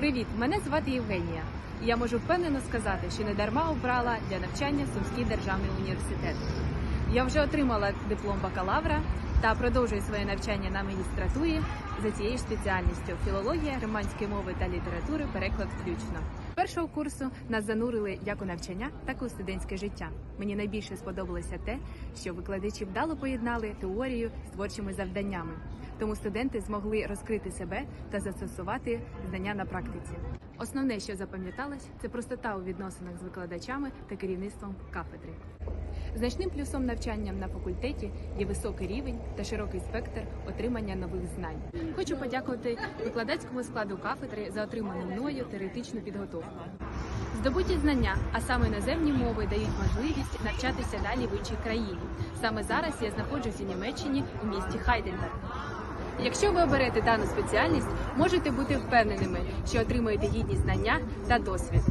Привіт! Мене звати Євгенія. Я можу впевнено сказати, що не дарма обрала для навчання Сумський державний університет. Я вже отримала диплом бакалавра та продовжую своє навчання на магістратурі за цією спеціальністю філологія, романської мови та літератури, переклад включно. Першого курсу нас занурили як у навчання, так і у студентське життя. Мені найбільше сподобалося те, що викладачі вдало поєднали теорію з творчими завданнями. Тому студенти змогли розкрити себе та застосувати знання на практиці. Основне, що запам'яталось, це простота у відносинах з викладачами та керівництвом кафедри. Значним плюсом навчання на факультеті є високий рівень та широкий спектр отримання нових знань. Хочу подякувати викладацькому складу кафедри за отриману мною теоретичну підготовку. Здобуті знання, а саме іноземні мови, дають можливість навчатися далі в іншій країні. Саме зараз я знаходжусь у Німеччині у місті Хайдельберг. Якщо ви оберете дану спеціальність, можете бути впевненими, що отримаєте гідні знання та досвід.